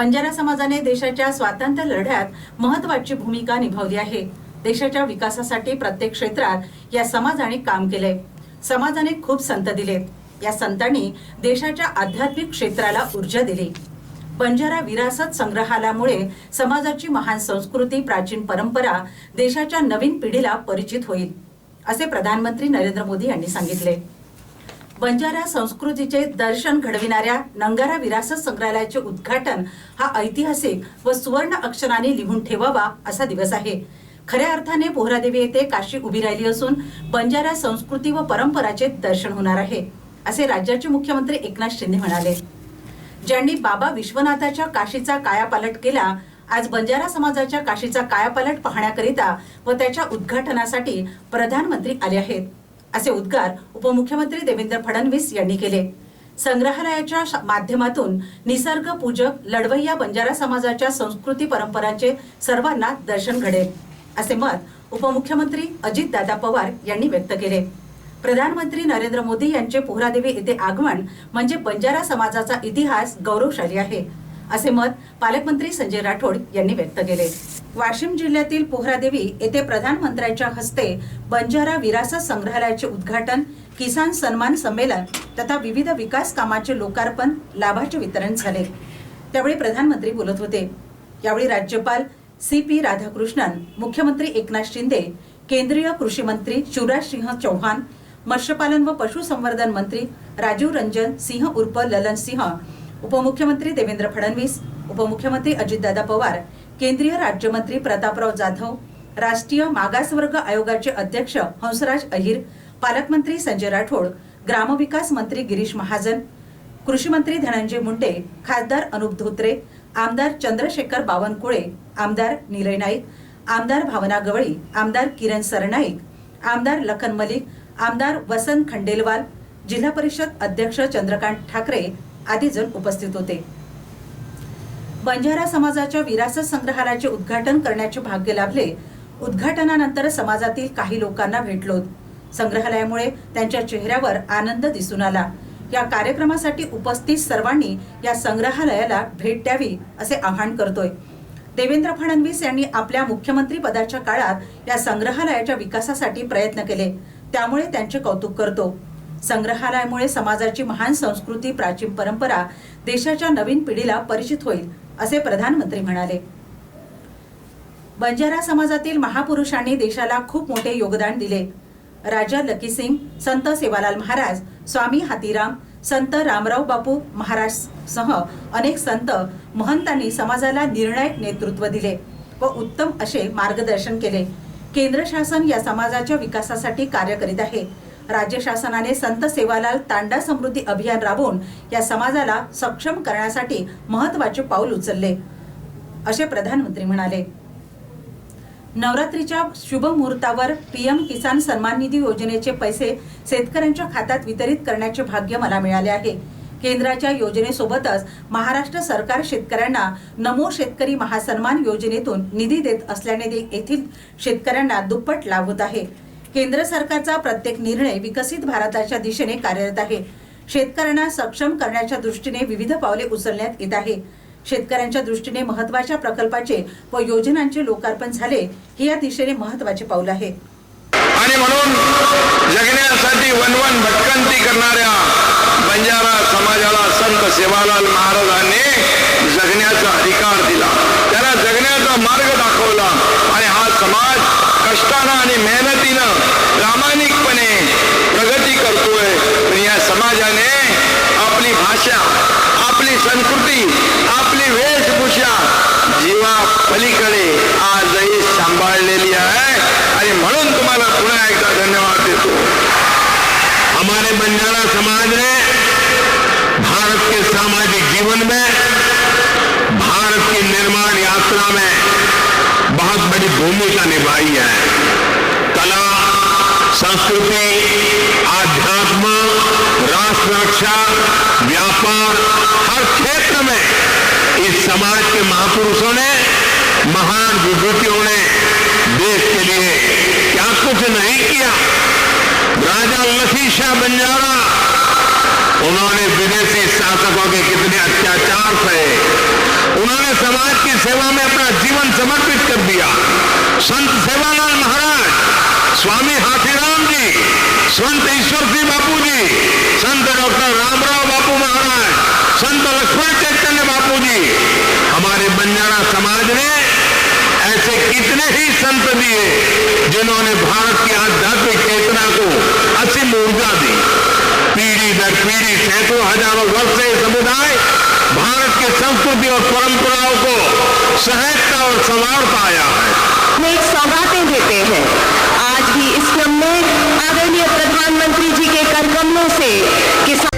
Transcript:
बंजारा समाजाने देशाच्या स्वातंत्र्य लढ्यात महत्वाची भूमिका निभावली आहे. देशाच्या विकासासाठी प्रत्येक क्षेत्रात या समाजाने काम केले समाजाने खूप संत दिलेत. या संतांनी देशाच्या आध्यात्मिक क्षेत्राला ऊर्जा दिली. बंजारा विरासत संग्रहालयामुळे समाजाची महान संस्कृती प्राचीन परंपरा देशाच्या नवीन पिढीला परिचित होईल असे प्रधानमंत्री नरेंद्र मोदी यांनी सांगितले. बंजारा संस्कृतीचे दर्शन घडविणाऱ्या नंगारा विरासत संग्रहालयाचे उद्घाटन हा ऐतिहासिक व सुवर्ण अक्षराने लिहून ठेवावा असा दिवस आहे. खऱ्या अर्थाने पोहरादेवी येथे काशी उभी राहिली असून बंजारा संस्कृती व परंपराचे दर्शन होणार आहे असे राज्याचे मुख्यमंत्री एकनाथ शिंदे म्हणाले. ज्यांनी बाबा विश्वनाथाच्या काशीचा कायापालट केला आज बंजारा समाजाच्या काशीचा कायापालट पाहण्याकरिता व त्याच्या उद्घाटनासाठी प्रधानमंत्री आले आहेत. असे उद्गार उपमुख्यमंत्री देवेंद्र फडणवीस यांनी केले. संग्रहालयाच्या माध्यमातून निसर्ग पूजक लढवय्या बंजारा समाजाच्या संस्कृती परंपरांचे सर्वांना दर्शन घडेल असे मत उपमुख्यमंत्री अजितदादा पवार यांनी व्यक्त केले. प्रधानमंत्री नरेंद्र मोदी यांचे पोहरादेवी येथे आगमन म्हणजे बंजारा समाजाचा इतिहास गौरवशाली आहे असे मत पालकमंत्री संजय राठोड यांनी व्यक्त केले. वाशिम जिल्ह्यातील पोहरादेवी येथे प्रधानमंत्र्यांच्या हस्ते बंजारा विरासत संग्रहालयाचे उद्घाटन किसान सन्मान संमेलन तथा विविध विकास कामाचे लोकार्पण लाभाचे वितरण झाले. त्यावेळी प्रधानमंत्री बोलत होते. यावेळी राज्यपाल सी पी राधाकृष्णन मुख्यमंत्री एकनाथ शिंदे केंद्रीय कृषी मंत्री शिवराज सिंह चौहान मत्स्यपालन व पशुसंवर्धन मंत्री राजीव रंजन सिंह उर्फ ललन सिंह उपमुख्यमंत्री देवेंद्र फडणवीस उपमुख्यमंत्री अजितदादा पवार केंद्रीय राज्यमंत्री प्रतापराव जाधव राष्ट्रीय मागासवर्ग आयोगाचे अध्यक्ष हंसराज अहिर पालकमंत्री संजय राठोड ग्रामविकास मंत्री गिरीश महाजन कृषी मंत्री धनंजय मुंडे खासदार अनुप धोत्रे आमदार चंद्रशेखर बावनकुळे आमदार निलय नाईक आमदार भावना गवळी आमदार किरण सरनाईक आमदार लखन मलिक आमदार वसंत खंडेलवाल जिल्हा परिषद अध्यक्ष चंद्रकांत ठाकरे आदी जण उपस्थित होते. बंजारा समाजाच्या विरासत संग्रहालयाचे उद्घाटन करण्याचे भाग्य लाभले. उद्घाटनानंतर समाजातील काही लोकांना भेटलो. संग्रहालयामुळे त्यांच्या चेहऱ्यावर आनंद दिसून आला. या कार्यक्रमासाठी उपस्थित सर्वांनी या संग्रहालयाला भेट द्यावी असे आवाहन करतोय. देवेंद्र फडणवीस यांनी आपल्या मुख्यमंत्री पदाच्या काळात या संग्रहालयाच्या विकासासाठी प्रयत्न केले. त्यामुळे त्यांचे कौतुक करतो. संग्रहालयामुळे समाजाची महान संस्कृती प्राचीन परंपरा देशाच्या नवीन पिढीला परिचित होईल. असे प्रधानमंत्री म्हणाले. बंजारा समाजातील महापुरुषांनी देशाला खूप मोठे योगदान दिले. राजा लकी सिंग संत सेवालाल महाराज स्वामी हातीराम संत रामराव बापू महाराज सह अनेक संत महंतांनी समाजाला निर्णायक नेतृत्व दिले व उत्तम असे मार्गदर्शन केले. केंद्र शासन या समाजाच्या विकासासाठी कार्य करीत आहे. राज्य शासनाने संत सेवालाल तांडा समृद्धी अभियान राबवून या समाजाला सक्षम करण्यासाठी महत्त्वाचे पाऊल उचलले. असे प्रधानमंत्री म्हणाले. नवरात्रीच्या शुभ मुहूर्तावर पीएम किसान सन्मान निधी योजनेचे पैसे शेतकऱ्यांच्या खात्यात वितरित करण्याचे भाग्य मला मिळाले आहे. केंद्राच्या योजनेसोबतच महाराष्ट्र सरकार शेतकऱ्यांना नमो शेतकरी महासन्मान योजनेतून निधी देत असल्याने येथील शेतकऱ्यांना दुप्पट लाभ होत आहे. केंद्र सरकारचा प्रत्येक निर्णय विकसित भारताच्या दिशेने कार्यरत आहे. शेतकऱ्यांना सक्षम करण्याच्या दृष्टीने विविध पावले उचलण्यात येत आहे. शेतकऱ्यांच्या दृष्टीने महत्त्वाच्या प्रकल्पाचे व योजनांचे लोकार्पण झाले हे या दिशेने महत्त्वाचे पाऊल आहे. आणि म्हणून जगण्यासाठी वनवन भटकंती करणाऱ्या बंजारा समाजाला संत सेवालाल महाराजांनी जगण्याचा अधिकार दिला. मार्ग दाखवला. आणि हा समाज कष्टानं आणि मेहनतीनं प्रामाणिकपणे प्रगती करतोय. पण या समाजाने आपली भाषा आपली संस्कृती भूमिका निभाई है। कला, संस्कृति, आध्यात्म, राष्ट्र रक्षा, व्यापार, हर क्षेत्र में इस समाज के महापुरुषों ने, महान विभूतियों ने देश के लिए क्या कुछ नहीं किया। राजा लखी शाह बंजारा उन्होंने विदेशी शासकों के कितने अत्याचार सहे उन्होंने समाज की सेवा में अपना जीवन समर्पित कर दिया। संत सेवालाल महाराज, स्वामी हाथीराम जी, संत ईश्वर सिंह बापू जी संत डॉक्टर रामराव बापू महाराज, संत लक्ष्मण चैतन्य बापू जी हमारे बंजारा समाज ने ऐसे कितने ही संत दिए जिन्होंने भारत की आध्यात्मिक चेतना को असीम ऊर्जा दी। पीढ़ी दर पीढ़ी सैकड़ों हज़ारों वर्ष से समुदाय भारत की संस्कृति और परंपराओं को सहजता और संवार आया है। एक सौगातें देते हैं। आज भी इस क्रम में आदरणीय प्रधानमंत्री जी के कर से से